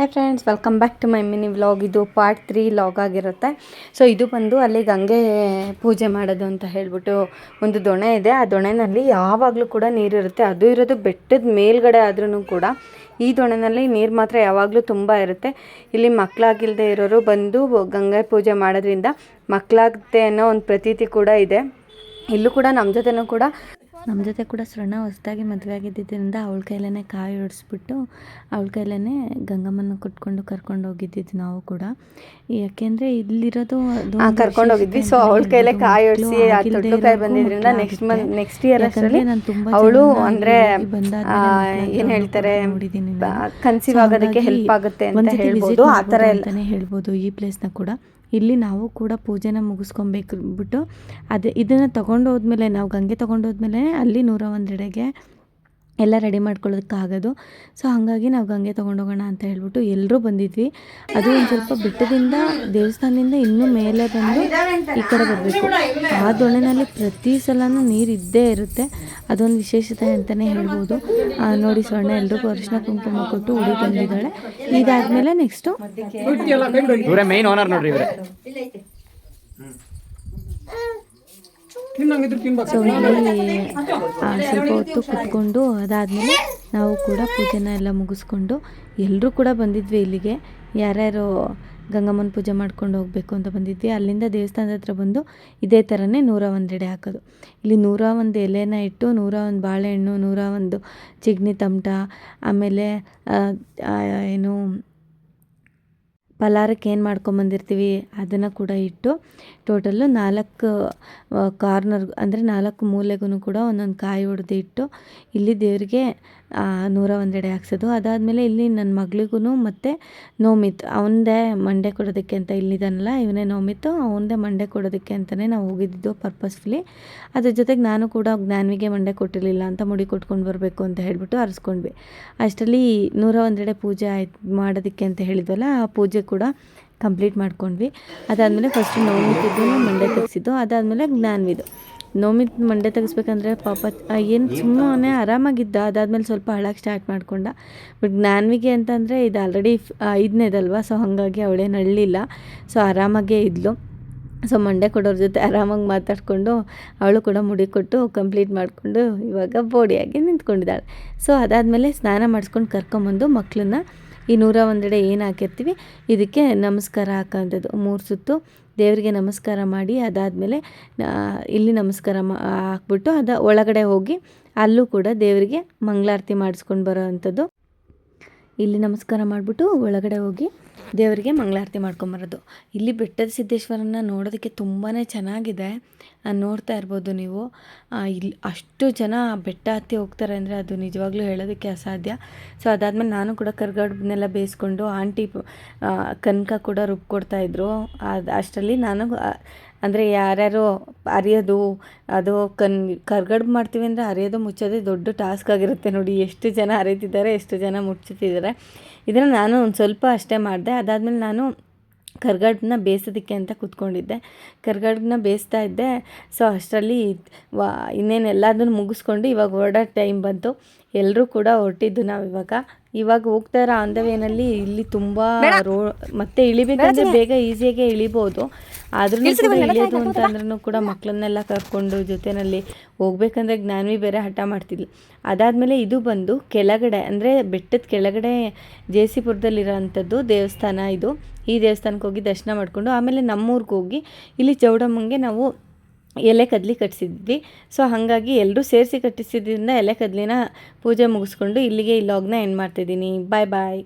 Hi friends welcome back to my mini vlog ಇದು part three log ಆಗಿರುತ್ತೆ. So ಇದು ಬಂದು ಅಲ್ಲಿ ಗಂಗೆ ಪೂಜೆ ಮಾಡೋದು ಅಂತ ಹೇಳ್ಬಿಟ್ಟು ಒಂದು ದೊಣೆ ಇದೆ. ಆ ದೊಣೆನಲ್ಲಿ ಯಾವಾಗಲೂ ಕೂಡ ನೀರಿರುತ್ತೆ ಅದು ಇರೋದು ಬೆಟ್ಟದ ಮೇಲ್ಗಡೆ ಆದ್ರೂ ಕೂಡ ಈ ದೊಣೆನಲ್ಲಿ ನೀರು ಮಾತ್ರ ಯಾವಾಗಲೂ ತುಂಬ ಇರುತ್ತೆ. ಇಲ್ಲಿ ಮಕ್ಕಳಾಗಿಲ್ಲದೆ ಇರೋರು ಬಂದು ಗಂಗೆ ಪೂಜೆ ಮಾಡೋದ್ರಿಂದ ಮಕ್ಕಳಾಗುತ್ತೆ ಅನ್ನೋ ಒಂದು ಪ್ರತೀತಿ ಕೂಡ ಇದೆ. ಇಲ್ಲೂ ಕೂಡ ನಮ್ಮ ಜೊತೆನೂ ಕೂಡ ನಮ್ಮ ಜೊತೆ ಕೂಡ ಸೃಣ ಹೊಸ್ದಾಗಿ ಮದುವೆ ಆಗಿದ್ದರಿಂದ ಅವಳ ಕೈಲೇ ಕಾಯಿ ಹೊಡಿಸ್ಬಿಟ್ಟು ಅವಳ ಕೈಲೇ ಗಂಗಮ್ಮನ ಕುಟ್ಕೊಂಡು ಕರ್ಕೊಂಡು ಹೋಗಿದ್ದಿದ್ದು ನಾವು ಕೂಡ. ಯಾಕೆಂದರೆ ಇಲ್ಲಿರೋದು ಕರ್ಕೊಂಡು ಹೋಗಿದ್ವಿ. ಸೊ ಅವಳ ಕೈಲೇ ಕಾಯಿ ಹೊಡೆಸಿ ಕಾಯಿ ಬಂದಿದ್ರಿಂದ ನೆಕ್ಸ್ಟ್ ಮಂತ್ ನೆಕ್ಸ್ಟ್ ಇಯರ್ ಅಷ್ಟರಲ್ಲಿ ನಾನು ತುಂಬಾ ಅವಳು ಅಂದರೆ ಏನ್ ಹೇಳ್ತಾರೆ ಕನ್ಸಿವ್ ಆಗೋದಕ್ಕೆ ಹೆಲ್ಪ್ ಆಗುತ್ತೆ ಅಂತ ಹೇಳ್ಬೋದು. ಆ ಥರ ಎಲ್ಲನೇ ಎಲ್ಲ ಹೇಳ್ಬೋದು ಈ ಪ್ಲೇಸ್ನ ಕೂಡ. ಇಲ್ಲಿ ನಾವು ಕೂಡ ಪೂಜೆನ ಮುಗಿಸ್ಕೊಬೇಕು ಬಿಟ್ಟು ಅದೇ ಇದನ್ನು ತೊಗೊಂಡು ಹೋದ್ಮೇಲೆ ನಾವು ಗಂಗೆ ತೊಗೊಂಡು ಹೋದ್ಮೇಲೆ ಅಲ್ಲಿ ನೂರ ಒಂದೆಡೆಗೆ ಎಲ್ಲ ರೆಡಿ ಮಾಡ್ಕೊಳ್ಳೋದಕ್ಕಾಗೋದು. ಸೊ ಹಾಗಾಗಿ ನಾವು ಗಂಗೆ ತೊಗೊಂಡೋಗೋಣ ಅಂತ ಹೇಳ್ಬಿಟ್ಟು ಎಲ್ಲರೂ ಬಂದಿದ್ವಿ. ಅದು ಒಂದು ಸ್ವಲ್ಪ ಬೆಟ್ಟದಿಂದ ದೇವಸ್ಥಾನದಿಂದ ಇನ್ನೂ ಮೇಲೆ ಬಂದು ಈ ಕಡೆ ಬರಬೇಕು. ಆ ದೊಣ್ಣೆನಲ್ಲಿ ಪ್ರತಿ ಸಲನೂ ನೀರು ಇದ್ದೇ ಇರುತ್ತೆ. ಅದೊಂದು ವಿಶೇಷತೆ ಅಂತಲೇ ಹೇಳ್ಬೋದು. ಆ, ನೋಡಿ ಸೊಣ್ಣ ಎಲ್ರಿಗೂ ಅರಿಶಿನ ಕುಂಕುಮ ಕೊಟ್ಟು ಉಡಿ ತಂದಿದ್ದಾಳೆ. ಇದಾದಮೇಲೆ ನೆಕ್ಸ್ಟು ಇವರೇ ಮೈನ್ ಓನರ್ ನೋಡ್ರಿ ಇವ್ರೆ. ಸೊ ಇಲ್ಲಿ ಸ್ವಲ್ಪ ಹೊತ್ತು ಕುತ್ಕೊಂಡು ಅದಾದಮೇಲೆ ನಾವು ಕೂಡ ಪೂಜೆನ ಎಲ್ಲ ಮುಗಿಸ್ಕೊಂಡು ಎಲ್ಲರೂ ಕೂಡ ಬಂದಿದ್ವಿ ಇಲ್ಲಿಗೆ. ಯಾರ್ಯಾರು ಗಂಗಮ್ಮನ ಪೂಜೆ ಮಾಡ್ಕೊಂಡು ಹೋಗಬೇಕು ಅಂತ ಬಂದಿದ್ವಿ ಅಲ್ಲಿಂದ ದೇವಸ್ಥಾನದ ಹತ್ರ ಬಂದು ಇದೇ ಥರನೇ ನೂರ ಒಂದು ಎಡೆ ಹಾಕೋದು. ಇಲ್ಲಿ ನೂರ ಒಂದು ಎಲೆನ ಇಟ್ಟು ನೂರ ಒಂದು ಬಾಳೆಹಣ್ಣು ನೂರ ಒಂದು ಚಿಗ್ನಿ ತಮಟ ಆಮೇಲೆ ಏನು ಪಲಾರಕ್ಕೆ ಏನು ಮಾಡ್ಕೊಂಬಂದಿರ್ತೀವಿ, ಅದನ್ನು ಕೂಡ ಇಟ್ಟು ಟೋಟಲ್ಲು ನಾಲ್ಕು ಕಾರ್ನರ್ ಅಂದರೆ ನಾಲ್ಕು ಮೂಲೆಗೂ ಕೂಡ ಒಂದೊಂದು ಕಾಯಿ ಹೊಡೆದು ಇಟ್ಟು ಇಲ್ಲಿ ದೇವರಿಗೆ ನೂರ ಒಂದೆಡೆ ಹಾಕ್ಸೋದು. ಅದಾದಮೇಲೆ ಇಲ್ಲಿ ನನ್ನ ಮಗಳಿಗೂ ಮತ್ತು ನೋಮಿತ್, ಅವನದೇ ಮಂಡೆ ಕೊಡೋದಕ್ಕೆ ಅಂತ ಇಲ್ಲಿದ್ದಾನಲ್ಲ ಇವನೇ ನೋಮಿತ್ತು ಅವನದೇ ಮಂಡೆ ಕೊಡೋದಕ್ಕೆ ಅಂತಲೇ ನಾವು ಹೋಗಿದ್ದು ಪರ್ಪಸ್ಫುಲಿ ಅದ್ರ ಜೊತೆಗೆ ನಾನು ಕೂಡ ಜ್ಞಾನವಿಗೆ ಮಂಡೆ ಕೊಟ್ಟಿರಲಿಲ್ಲ ಅಂತ ಮುಡಿ ಕೊಟ್ಕೊಂಡು ಬರಬೇಕು ಅಂತ ಹೇಳಿಬಿಟ್ಟು ಅರಸ್ಕೊಂಡ್ವಿ. ಅಷ್ಟರಲ್ಲಿ ನೂರ ಒಂದೆಡೆ ಪೂಜೆ ಆಯ್ತು, ಮಾಡೋದಕ್ಕೆ ಅಂತ ಹೇಳಿದ್ವಲ್ಲ, ಆ ಪೂಜೆ ಕೂಡ ಕಂಪ್ಲೀಟ್ ಮಾಡ್ಕೊಂಡ್ವಿ. ಅದಾದಮೇಲೆ ಫಸ್ಟು ನೋಮಿತಿದ್ದು ಮಂಡೆ ತೆಗೆಸಿದ್ದು, ಅದಾದಮೇಲೆ ಜ್ಞಾನ್ವಿದು. ನೋಮಿತ್ ಮಂಡೆ ತೆಗಿಸ್ಬೇಕಂದ್ರೆ ಪಾಪ ಏನು ಸುಮ್ಮನೆ ಆರಾಮಾಗಿದ್ದ ಅದಾದಮೇಲೆ ಸ್ವಲ್ಪ ಹಳಕ್ಕೆ ಸ್ಟಾರ್ಟ್ ಮಾಡ್ಕೊಂಡ. ಬಟ್ ಜ್ಞಾನ್ವಿಗೆ ಅಂತಂದರೆ ಇದು ಆಲ್ರೆಡಿ ಐದನೇದಲ್ವ ಸೊ ಹಾಗಾಗಿ ಅವಳೇನು ಅಳ್ಳಿಲ್ಲ ಸೊ ಆರಾಮಾಗೇ ಇದ್ಲು. ಸೊ ಮಂಡೆ ಕೊಡೋರ ಜೊತೆ ಆರಾಮಾಗಿ ಮಾತಾಡಿಕೊಂಡು ಅವಳು ಕೂಡ ಮುಡಿ ಕೊಟ್ಟು ಕಂಪ್ಲೀಟ್ ಮಾಡಿಕೊಂಡು ಇವಾಗ ಬೋಡಿಯಾಗಿ ನಿಂತ್ಕೊಂಡಿದ್ದಾಳೆ. ಸೊ ಅದಾದಮೇಲೆ ಸ್ನಾನ ಮಾಡಿಸ್ಕೊಂಡು ಕರ್ಕೊಂಬಂದು ಮಕ್ಕಳನ್ನ ಈ ನೂರ ಒಂದೆಡೆ ಏನು ಹಾಕಿರ್ತೀವಿ? ಇದಕ್ಕೆ ನಮಸ್ಕಾರ ಹಾಕೋಂಥದ್ದು ಮೂರು ಸುತ್ತು ದೇವರಿಗೆ ನಮಸ್ಕಾರ ಮಾಡಿ, ಅದಾದಮೇಲೆ ಇಲ್ಲಿ ನಮಸ್ಕಾರ ಹಾಕ್ಬಿಟ್ಟು ಅದ ಒಳಗಡೆ ಹೋಗಿ ಅಲ್ಲೂ ಕೂಡ ದೇವರಿಗೆ ಮಂಗಳಾರತಿ ಮಾಡಿಸ್ಕೊಂಡು ಬರೋ ಅಂಥದ್ದು ಇಲ್ಲಿ ನಮಸ್ಕಾರ ಮಾಡಿಬಿಟ್ಟು ಒಳಗಡೆ ಹೋಗಿ ದೇವರಿಗೆ ಮಂಗಳಾರತಿ ಮಾಡ್ಕೊಂಬರೋದು ಇಲ್ಲಿ ಬೆಟ್ಟದ ಸಿದ್ದೇಶ್ವರನ ನೋಡೋದಕ್ಕೆ ತುಂಬಾ ಚೆನ್ನಾಗಿದೆ. ನೋಡ್ತಾ ಇರ್ಬೋದು ನೀವು. ಇಲ್ಲಿ ಅಷ್ಟು ಜನ ಬೆಟ್ಟ ಹತ್ತಿ ಹೋಗ್ತಾರೆ ಅಂದರೆ ಅದು ನಿಜವಾಗ್ಲೂ ಹೇಳೋದಕ್ಕೆ ಅಸಾಧ್ಯ. ಸೊ ಅದಾದಮೇಲೆ ನಾನು ಕೂಡ ಕರ್ಗಡ್ಬನ್ನೆಲ್ಲ ಬೇಯಿಸ್ಕೊಂಡು ಆಂಟಿ ಕನಕ ಕೂಡ ರುಬ್ಕೊಡ್ತಾಯಿದ್ರು ಅದು ಅಷ್ಟರಲ್ಲಿ ನಾನು ಅಂದರೆ ಯಾರ್ಯಾರು ಅರಿಯೋದು, ಅದು ಕನ್ ಕರ್ಗಡ್ಬು ಮಾಡ್ತೀವಿ ಅಂದರೆ ಅರಿಯೋದು ಮುಚ್ಚೋದೇ ದೊಡ್ಡ ಟಾಸ್ಕ್ ಆಗಿರುತ್ತೆ ನೋಡಿ. ಎಷ್ಟು ಜನ ಅರಿತಿದ್ದಾರೆ, ಎಷ್ಟು ಜನ ಮುಚ್ಚುತ್ತಿದ್ದಾರೆ ಇದನ್ನು ನಾನು ಒಂದು ಸ್ವಲ್ಪ ಅಷ್ಟೇ ಮಾಡಿದೆ. ಅದಾದಮೇಲೆ ನಾನು ಕರ್ಗಡ್ಬನ್ನ ಬೇಯಿಸೋದಕ್ಕೆ ಅಂತ ಕೂತ್ಕೊಂಡಿದ್ದೆ. ಕರ್ಗಡ್ಡನ್ನ ಬೇಯಿಸ್ತಾ ಇದ್ದೆ. ಸೊ ಅಷ್ಟರಲ್ಲಿ ವಾ, ಇನ್ನೇನು ಎಲ್ಲದನ್ನು ಮುಗಿಸ್ಕೊಂಡು ಇವಾಗ ಹೊರಡೋ ಟೈಮ್ ಬಂತು. ಎಲ್ಲರೂ ಕೂಡ ಹೊರಟಿದ್ದು ನಾವು ಇವಾಗ ಹೋಗ್ತಾ ಇರೋ ಆನ್ ದ ವೇನಲ್ಲಿ ಇಲ್ಲಿ ತುಂಬಾ ರೋ ಮತ್ತೆ ಇಳಿಬೇಕಂದ್ರೆ ಬೇಗ ಈಸಿಯಾಗೆ ಇಳಿಬೋದು. ಆದ್ರೂ ಇಳಿಯೋದು ಅಂತ ಅಂದ್ರೂ ಕೂಡ ಮಕ್ಕಳನ್ನೆಲ್ಲ ಕರ್ಕೊಂಡು ಜೊತೆನಲ್ಲಿ ಹೋಗ್ಬೇಕಂದ್ರೆ ಜ್ಞಾನವಿ ಬೇರೆ ಹಠ ಮಾಡ್ತಿದ್ಲು. ಅದಾದ್ಮೇಲೆ ಇದು ಬಂದು ಕೆಳಗಡೆ ಅಂದ್ರೆ ಬೆಟ್ಟದ ಕೆಳಗಡೆ ಜೆ ಸಿ ಅಂಥದ್ದು ದೇವಸ್ಥಾನ ಇದು. ಈ ದೇವಸ್ಥಾನಕ್ಕೆ ಹೋಗಿ ದರ್ಶನ ಮಾಡಿಕೊಂಡು ಆಮೇಲೆ ನಮ್ಮೂರಿಗೆ ಹೋಗಿ ಇಲ್ಲಿ ಚೌಡಮ್ಮಂಗೆ ನಾವು ಎಲೆ ಕದ್ಲಿ ಕಟ್ಟಿಸಿದ್ವಿ ಸೊ ಹಾಗಾಗಿ ಎಲ್ಲರೂ ಸೇರಿಸಿ ಕಟ್ಟಿಸಿದ್ರಿಂದ ಎಲೆ ಕದ್ಲಿನ ಪೂಜೆ ಮುಗಿಸ್ಕೊಂಡು ಇಲ್ಲಿಗೆ ಈ ಲಾಗ್ನ ಎಂಡ್ ಮಾಡ್ತಿದ್ದೀನಿ ಬಾಯ್ ಬಾಯ್